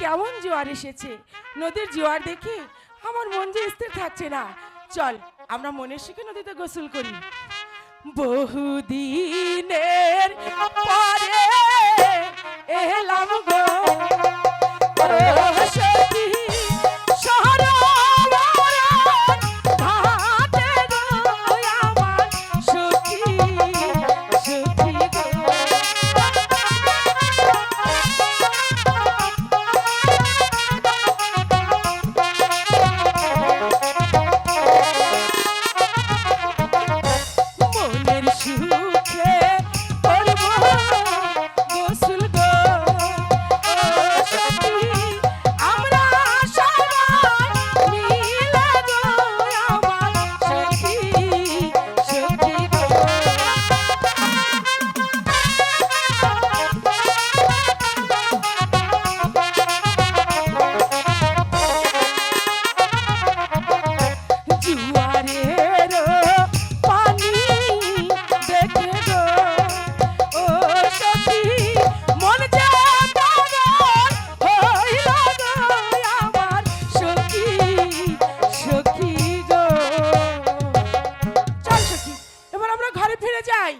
কেমন জোয়ার এসেছে? নদীর জোয়ার দেখে আমার মন যে স্থির থাকছে না। চল, আমরা মনের শিখে নদীতে গোসল করি। বহুদিনের চলে যাই।